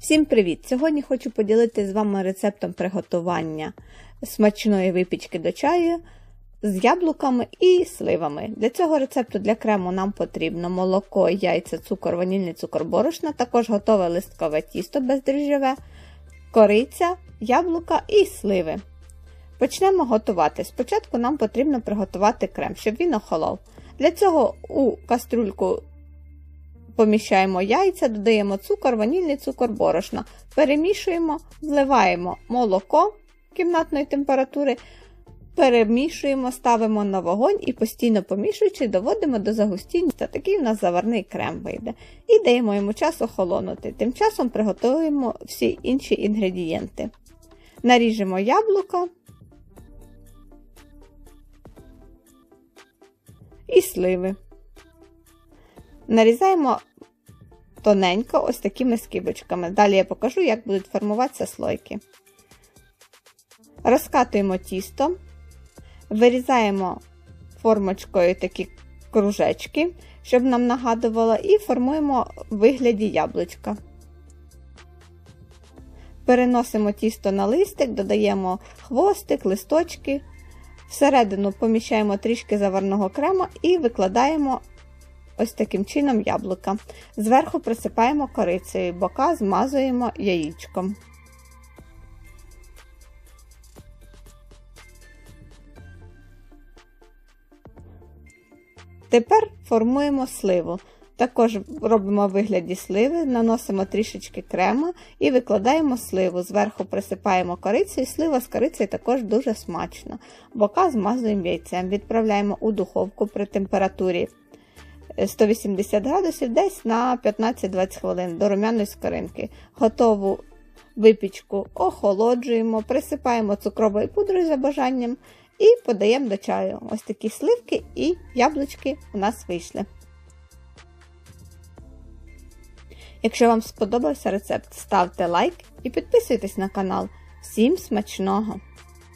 Всім привіт! Сьогодні хочу поділитися з вами рецептом приготування смачної випічки до чаю з яблуками і сливами. Для цього рецепту для крему нам потрібно молоко, яйця, цукор, ванільний цукор борошна, також готове листкове тісто бездріжджове, кориця, яблука і сливи. Почнемо готувати. Спочатку нам потрібно приготувати крем, щоб він охолов. Для цього у каструльку поміщаємо яйця, додаємо цукор, ванільний цукор, борошно. Перемішуємо, вливаємо молоко кімнатної температури, перемішуємо, ставимо на вогонь і постійно помішуючи, доводимо до загустіння. Та такий у нас заварний крем вийде. І даємо йому час охолонути. Тим часом приготуємо всі інші інгредієнти. Наріжемо яблуко і сливи. Нарізаємо тоненько ось такими скибочками. Далі я покажу, як будуть формуватися слойки. Розкатуємо тісто, вирізаємо формочкою такі кружечки, щоб нам нагадувало, і формуємо в вигляді яблучка. Переносимо тісто на листик, додаємо хвостик, листочки. Всередину поміщаємо трішки заварного крему і викладаємо ось таким чином яблука. Зверху присипаємо корицею, бока змазуємо яєчком. Тепер формуємо сливу. Також робимо вигляді сливи, наносимо трішечки крему і викладаємо сливу. Зверху присипаємо корицею, слива з корицею також дуже смачно. Бока змазуємо яйцем, відправляємо у духовку при температурі 180 градусів десь на 15-20 хвилин до румяної скоринки. Готову випічку охолоджуємо, присипаємо цукровою пудрою за бажанням і подаємо до чаю. Ось такі сливки і яблучки у нас вийшли. Якщо вам сподобався рецепт, ставте лайк і підписуйтесь на канал. Всім смачного!